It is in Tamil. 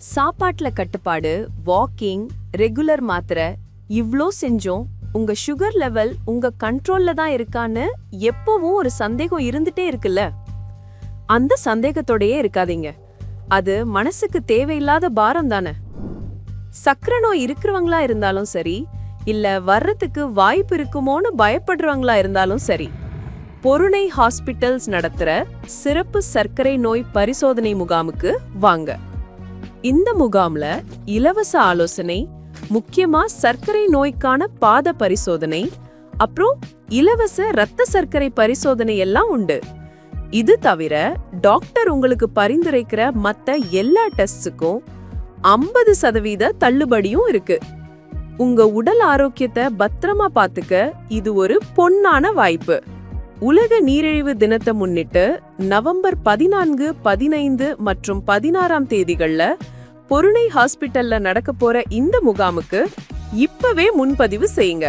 சாப்பாட்டில் கட்டுப்பாடு வாக்கிங் ரெகுலர் மாத்திரை இவ்வளோ செஞ்சோம். உங்க சுகர் லெவல் உங்க கண்ட்ரோல்ல தான் இருக்கான்னு எப்பவும் ஒரு சந்தேகம் இருந்துட்டே இருக்குல்ல? அந்த சந்தேகத்தோடயே இருக்காதீங்க. அது மனசுக்கு தேவையில்லாத பாரம் தானே? சக்கரை நோய் இருக்கிறவங்களா இருந்தாலும் சரி இல்ல வர்றதுக்கு வாய்ப்பு இருக்குமோன்னு பயப்படுறவங்களா இருந்தாலும் சரி பொருணை ஹாஸ்பிட்டல்ஸ் நடத்துற சிறப்பு சர்க்கரை நோய் பரிசோதனை முகாமுக்கு வாங்க. இந்த முகாம்ல இலவச ஆலோசனை முக்கியமா சர்க்கரை நோய்க்கான பாத பரிசோதனை அப்புறம் இலவச ரத்த சர்க்கரை பரிசோதனை எல்லாம் உண்டு. இது தவிர டாக்டர் உங்களுக்கு பரிந்துரைக்கிற மற்ற எல்லா டெஸ்ட்ஸுக்கும் ஐம்பது சதவீத தள்ளுபடியும் இருக்கு. உங்க உடல் ஆரோக்கியத்தை பத்திரமா பாத்துக்க இது ஒரு பொன்னான வாய்ப்பு. உலக நீரிழிவு தினத்தை முன்னிட்டு நவம்பர் பதினான்கு பதினைந்து மற்றும் பதினாறாம் தேதிகள்ல பொருணை ஹாஸ்பிட்டல்ல நடக்க போற இந்த முகாமுக்கு இப்பவே முன்பதிவு செய்யுங்க.